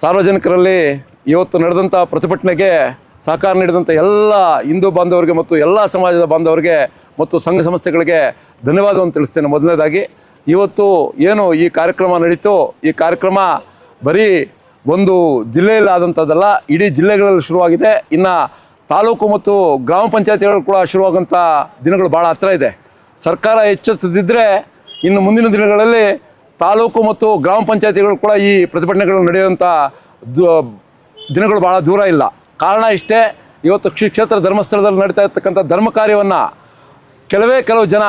ಸಾರ್ವಜನಿಕರಲ್ಲಿ ಇವತ್ತು ನಡೆದಂಥ ಪ್ರತಿಭಟನೆಗೆ ಸಹಕಾರ ನೀಡಿದಂಥ ಎಲ್ಲ ಹಿಂದೂ ಬಾಂಧವರಿಗೆ ಮತ್ತು ಎಲ್ಲ ಸಮಾಜದ ಬಾಂಧವರಿಗೆ ಮತ್ತು ಸಂಘ ಸಂಸ್ಥೆಗಳಿಗೆ ಧನ್ಯವಾದವನ್ನು ತಿಳಿಸ್ತೇನೆ. ಮೊದಲನೇದಾಗಿ, ಇವತ್ತು ಏನು ಈ ಕಾರ್ಯಕ್ರಮ ನಡೀತು, ಈ ಕಾರ್ಯಕ್ರಮ ಬರೀ ಒಂದು ಜಿಲ್ಲೆಯಲ್ಲಿ ಆದಂಥದ್ದಲ್ಲ ಇಡೀ ಜಿಲ್ಲೆಗಳಲ್ಲಿ ಶುರುವಾಗಿದೆ. ಇನ್ನು ತಾಲೂಕು ಮತ್ತು ಗ್ರಾಮ ಪಂಚಾಯತಿಗಳು ಕೂಡ ಶುರುವಾಗುವಂಥ ದಿನಗಳು ಭಾಳ ಹತ್ರ ಇದೆ. ಸರ್ಕಾರ ಎಚ್ಚೆತ್ತದಿದ್ದರೆ ಇನ್ನು ಮುಂದಿನ ದಿನಗಳಲ್ಲಿ ತಾಲೂಕು ಮತ್ತು ಗ್ರಾಮ ಪಂಚಾಯತಿಗಳು ಕೂಡ ಈ ಪ್ರತಿಭಟನೆಗಳು ನಡೆಯುವಂಥ ದಿನಗಳು ಭಾಳ ದೂರ ಇಲ್ಲ. ಕಾರಣ ಇಷ್ಟೇ, ಇವತ್ತು ಕ್ಷೇತ್ರ ಧರ್ಮಸ್ಥಳದಲ್ಲಿ ನಡೀತಾ ಇರ್ತಕ್ಕಂಥ ಧರ್ಮ ಕಾರ್ಯವನ್ನು ಕೆಲವೇ ಕೆಲವು ಜನ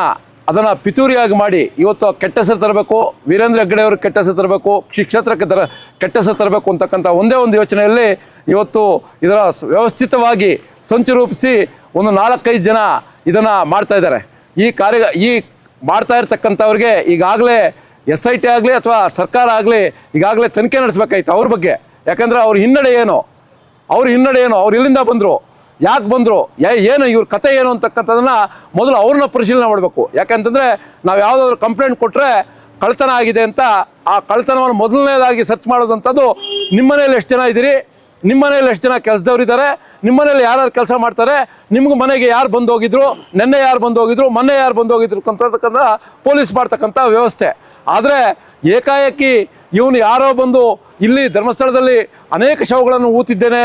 ಅದನ್ನು ಪಿತೂರಿಯಾಗಿ ಮಾಡಿ ಇವತ್ತು ಕೆಟ್ಟ ಹೆಸರು ತರಬೇಕು, ವೀರೇಂದ್ರ ಹೆಗ್ಗಡೆ ಅವ್ರಿಗೆ ಕೆಟ್ಟ ಹೆಸರು ತರಬೇಕು ಕ್ಷೇತ್ರಕ್ಕೆ ದರ ಕೆಟ್ಟ ಹೆಸರು ತರಬೇಕು ಅಂತಕ್ಕಂಥ ಒಂದೇ ಒಂದು ಯೋಚನೆಯಲ್ಲಿ ಇವತ್ತು ಇದರ ವ್ಯವಸ್ಥಿತವಾಗಿ ಸಂಚು ರೂಪಿಸಿ ಒಂದು ನಾಲ್ಕೈದು ಜನ ಇದನ್ನು ಮಾಡ್ತಾ ಇದ್ದಾರೆ. ಈ ಕಾರ್ಯ ಈ ಮಾಡ್ತಾ ಇರ್ತಕ್ಕಂಥವ್ರಿಗೆ ಈಗಾಗಲೇ ಎಸ್ ಐ ಟಿ ಆಗಲಿ ಅಥವಾ ಸರ್ಕಾರ ಆಗಲಿ ಈಗಾಗಲೇ ತನಿಖೆ ನಡೆಸಬೇಕಾಯ್ತು ಅವ್ರ ಬಗ್ಗೆ. ಯಾಕಂದರೆ ಅವ್ರ ಹಿನ್ನಡೆ ಏನು? ಅವ್ರ ಹಿನ್ನಡೆ ಏನು? ಅವ್ರು ಎಲ್ಲಿಂದ ಬಂದರು? ಯಾಕೆ ಬಂದರು? ಏನು ಇವ್ರ ಕತೆ ಏನು ಅಂತಕ್ಕಂಥದ್ದನ್ನ ಮೊದಲು ಅವ್ರನ್ನ ಪರಿಶೀಲನೆ ಮಾಡಬೇಕು. ಯಾಕಂತಂದರೆ ನಾವು ಯಾವುದಾದ್ರು ಕಂಪ್ಲೇಂಟ್ ಕೊಟ್ಟರೆ ಕಳ್ತನ ಆಗಿದೆ ಅಂತ ಆ ಕಳ್ತನವನ್ನು ಮೊದಲನೇದಾಗಿ ಸರ್ಚ್ ಮಾಡೋದಂಥದ್ದು ನಿಮ್ಮ ಮನೇಲಿ ಎಷ್ಟು ಜನ ಇದ್ದೀರಿ? ನಿಮ್ಮ ಮನೇಲಿ ಎಷ್ಟು ಜನ ಕೆಲಸದವ್ರು ಇದ್ದಾರೆ? ನಿಮ್ಮ ಮನೇಲಿ ಯಾರ್ಯಾರು ಕೆಲಸ ಮಾಡ್ತಾರೆ? ನಿಮ್ಗೆ ಮನೆಗೆ ಯಾರು ಬಂದು ಹೋಗಿದ್ರು? ನೆನ್ನೆ ಯಾರು ಬಂದು ಹೋಗಿದ್ರು? ಮೊನ್ನೆ ಯಾರು ಬಂದು ಹೋಗಿದ್ರು ಅಂತಕ್ಕಂಥ ಪೊಲೀಸ್ ಮಾಡ್ತಕ್ಕಂಥ ವ್ಯವಸ್ಥೆ. ಆದರೆ ಏಕಾಏಕಿ ಇವನು ಯಾರೋ ಬಂದು ಇಲ್ಲಿ ಧರ್ಮಸ್ಥಳದಲ್ಲಿ ಅನೇಕ ಶವಗಳನ್ನು ಊತಿದ್ದೇನೆ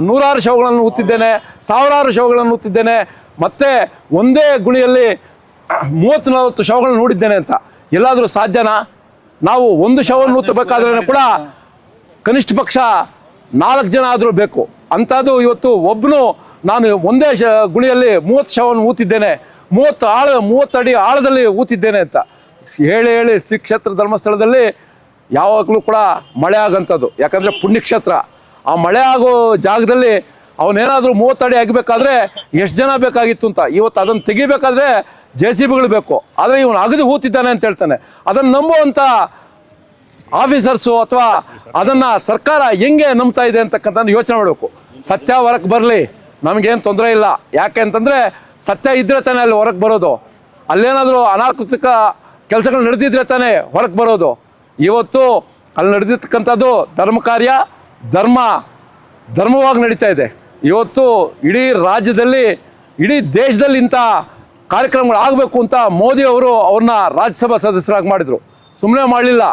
ನೂರಾರು ಶವಗಳನ್ನು ಊತಿದ್ದೇನೆ ಸಾವಿರಾರು ಶವಗಳನ್ನು ಊತಿದ್ದೇನೆ ಮತ್ತೆ ಒಂದೇ ಗುಣಿಯಲ್ಲಿ ಮೂವತ್ತು ನಲವತ್ತು ಶವಗಳನ್ನು ನೋಡಿದ್ದೇನೆ ಅಂತ. ಎಲ್ಲಾದರೂ ಸಾಧ್ಯನಾ? ನಾವು ಒಂದು ಶವವನ್ನು ಊತಬೇಕಾದ್ರೂ ಕೂಡ ಕನಿಷ್ಠ ಪಕ್ಷ ನಾಲ್ಕು ಜನ ಆದರೂ ಬೇಕು. ಅಂಥದ್ದು ಇವತ್ತು ಒಬ್ಬನು ನಾನು ಒಂದೇ ಶ ಗುಣಿಯಲ್ಲಿ ಮೂವತ್ತು ಶವನ್ನು ಊತಿದ್ದೇನೆ ಮೂವತ್ತು ಆಳ ಮೂವತ್ತು ಅಡಿ ಆಳದಲ್ಲಿ ಊತಿದ್ದೇನೆ ಅಂತ. ಹೇಳಿ ಹೇಳಿ ಶ್ರೀ ಕ್ಷೇತ್ರ ಧರ್ಮಸ್ಥಳದಲ್ಲಿ ಯಾವಾಗಲೂ ಕೂಡ ಮಳೆ ಆಗಂಥದ್ದು. ಯಾಕಂದರೆ ಪುಣ್ಯಕ್ಷೇತ್ರ. ಆ ಮಳೆ ಆಗೋ ಜಾಗದಲ್ಲಿ ಅವನೇನಾದರೂ ಅಡಿ ಆಗಬೇಕಾದ್ರೆ ಎಷ್ಟು ಜನ ಬೇಕಾಗಿತ್ತು ಅಂತ. ಇವತ್ತು ಅದನ್ನು ತೆಗಿಬೇಕಾದ್ರೆ ಜೆ ಸಿ ಬಿಗಳು ಬೇಕು. ಆದರೆ ಇವನು ಅಗದು ಹೂತಿದ್ದಾನೆ ಅಂತ ಹೇಳ್ತಾನೆ. ಅದನ್ನು ನಂಬುವಂಥ ಆಫೀಸರ್ಸು ಅಥವಾ ಅದನ್ನು ಸರ್ಕಾರ ಹೆಂಗೆ ನಂಬ್ತಾ ಇದೆ ಅಂತಕ್ಕಂಥ ಯೋಚನೆ ಮಾಡಬೇಕು. ಸತ್ಯ ಹೊರಗೆ ಬರಲಿ. ನಮಗೇನು ತೊಂದರೆ ಇಲ್ಲ. ಯಾಕೆ ಅಂತಂದರೆ ಸತ್ಯ ಇದ್ರೆ ತಾನೇ ಅಲ್ಲಿ ಹೊರಗೆ ಬರೋದು. ಅಲ್ಲೇನಾದರೂ ಅನಾಕೃತಿಕ ಕೆಲಸಗಳು ನಡೆದಿದ್ರೆ ತಾನೇ ಹೊರಗೆ ಬರೋದು. ಇವತ್ತು ಅಲ್ಲಿ ನಡೆದಿರ್ತಕ್ಕಂಥದ್ದು ಧರ್ಮ ಕಾರ್ಯ, ಧರ್ಮ, ಧರ್ಮವಾಗಿ ನಡೀತಾ ಇದೆ. ಇವತ್ತು ಇಡೀ ರಾಜ್ಯದಲ್ಲಿ, ಇಡೀ ದೇಶದಲ್ಲಿ ಇಂಥ ಕಾರ್ಯಕ್ರಮಗಳು ಆಗಬೇಕು ಅಂತ ಮೋದಿ ಅವರು ಅವ್ರನ್ನ ರಾಜ್ಯಸಭಾ ಸದಸ್ಯರಾಗಿ ಮಾಡಿದರು. ಸುಮ್ಮನೆ ಮಾಡಲಿಲ್ಲ.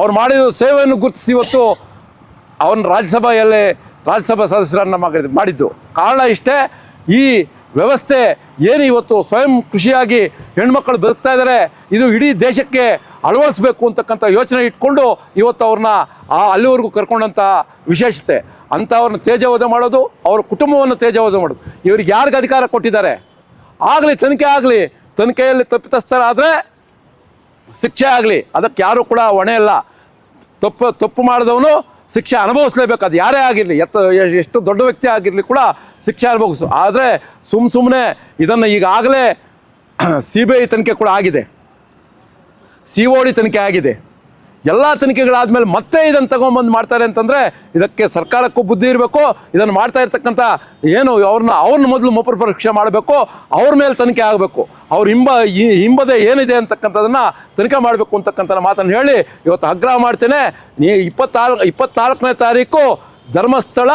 ಅವ್ರು ಮಾಡಿದ ಸೇವೆಯನ್ನು ಗುರುತಿಸಿ ಇವತ್ತು ಅವನ ರಾಜ್ಯಸಭೆಯಲ್ಲಿ ರಾಜ್ಯಸಭಾ ಸದಸ್ಯರನ್ನು ಮಾಡಿ ಮಾಡಿದ್ದು ಕಾರಣ ಇಷ್ಟೇ, ಈ ವ್ಯವಸ್ಥೆ ಏನು ಇವತ್ತು ಸ್ವಯಂ ಕೃಷಿಯಾಗಿ ಹೆಣ್ಮಕ್ಳು ಬದುಕ್ತಾ ಇದ್ದಾರೆ, ಇದು ಇಡೀ ದೇಶಕ್ಕೆ ಅಳವಡಿಸ್ಬೇಕು ಅಂತಕ್ಕಂಥ ಯೋಚನೆ ಇಟ್ಕೊಂಡು ಇವತ್ತು ಅವ್ರನ್ನ ಆ ಅಲ್ಲಿವರೆಗೂ ಕರ್ಕೊಂಡಂಥ ವಿಶೇಷತೆ. ಅಂಥವ್ರನ್ನ ತೇಜವಧೆ ಮಾಡೋದು, ಅವ್ರ ಕುಟುಂಬವನ್ನು ತೇಜವಧೆ ಮಾಡೋದು. ಇವ್ರಿಗೆ ಯಾರಿಗೆ ಅಧಿಕಾರ ಕೊಟ್ಟಿದ್ದಾರೆ? ಆಗಲಿ, ತನಿಖೆ ಆಗಲಿ, ತನಿಖೆಯಲ್ಲಿ ತಪ್ಪಿತಸ್ಥರಾದರೆ ಶಿಕ್ಷೆ ಆಗಲಿ. ಅದಕ್ಕೆ ಯಾರೂ ಕೂಡ ಹೊಣೆ ಇಲ್ಲ. ತಪ್ಪು ತಪ್ಪು ಮಾಡಿದವನು ಶಿಕ್ಷೆ ಅನುಭವಿಸ್ಲೇಬೇಕು. ಅದು ಯಾರೇ ಆಗಿರಲಿ, ಎತ್ತ, ಎಷ್ಟು ದೊಡ್ಡ ವ್ಯಕ್ತಿ ಆಗಿರಲಿ ಕೂಡ ಶಿಕ್ಷೆ ಅನುಭವಿಸು. ಆದರೆ ಸುಮ್ಮ ಸುಮ್ಮನೆ ಇದನ್ನು ಈಗಾಗಲೇ ಸಿ ಬಿ ಐ ತನಿಖೆ ಕೂಡ ಆಗಿದೆ. ಸಿ ಒ ಡಿ ತನಿಖೆ ಆಗಿದೆ. ಎಲ್ಲ ತನಿಖೆಗಳಾದ್ಮೇಲೆ ಮತ್ತೆ ಇದನ್ನು ತಗೊಂಬಂದು ಮಾಡ್ತಾರೆ ಅಂತಂದರೆ ಇದಕ್ಕೆ ಸರ್ಕಾರಕ್ಕೂ ಬುದ್ಧಿ ಇರಬೇಕು. ಇದನ್ನು ಮಾಡ್ತಾ ಇರ್ತಕ್ಕಂಥ ಏನು ಅವ್ರನ್ನ ಅವ್ರನ್ನ ಮೊದಲು ಮೊಪರ ಪರೀಕ್ಷೆ ಮಾಡಬೇಕು, ಅವ್ರ ಮೇಲೆ ತನಿಖೆ ಆಗಬೇಕು. ಅವ್ರ ಹಿಂಬ ಈ ಹಿಂಬದೆ ಏನಿದೆ ಅಂತಕ್ಕಂಥದ್ದನ್ನು ತನಿಖೆ ಮಾಡಬೇಕು ಅಂತಕ್ಕಂಥ ಮಾತನ್ನು ಹೇಳಿ ಇವತ್ತು ಆಗ್ರಹ ಮಾಡ್ತೇನೆ. ನೀ ಇಪ್ಪತ್ತಾರು ಇಪ್ಪತ್ನಾಲ್ಕನೇ ತಾರೀಕು ಧರ್ಮಸ್ಥಳ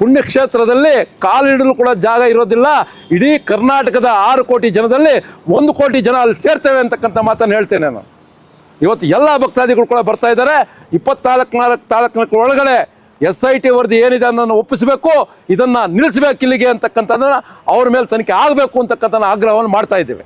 ಪುಣ್ಯಕ್ಷೇತ್ರದಲ್ಲಿ ಕಾಲಿಡಲು ಕೂಡ ಜಾಗ ಇರೋದಿಲ್ಲ. ಇಡೀ ಕರ್ನಾಟಕದ ಆರು ಕೋಟಿ ಜನದಲ್ಲಿ ಒಂದು ಕೋಟಿ ಜನ ಅಲ್ಲಿ ಸೇರ್ತೇವೆ ಅಂತಕ್ಕಂಥ ಮಾತನ್ನು ಹೇಳ್ತೇನೆ ನಾನು. ಇವತ್ತು ಎಲ್ಲ ಭಕ್ತಾದಿಗಳು ಕೂಡ ಬರ್ತಾ ಇದ್ದಾರೆ. ಇಪ್ಪತ್ನಾಲ್ಕು ನಾಲ್ಕು ತಾಲೂಕಿನ ಒಳಗಡೆ ಎಸ್ ಐ ಟಿ ವರದಿ ಏನಿದೆ ಅನ್ನೋದನ್ನು ಒಪ್ಪಿಸಬೇಕು, ಇದನ್ನು ನಿಲ್ಲಿಸಬೇಕು ಇಲ್ಲಿಗೆ ಅಂತಕ್ಕಂಥದ್ದನ್ನು ಅವ್ರ ಮೇಲೆ ತನಿಖೆ ಆಗಬೇಕು ಅಂತಕ್ಕಂಥ ಆಗ್ರಹವನ್ನು ಮಾಡ್ತಾ ಇದ್ದೇವೆ.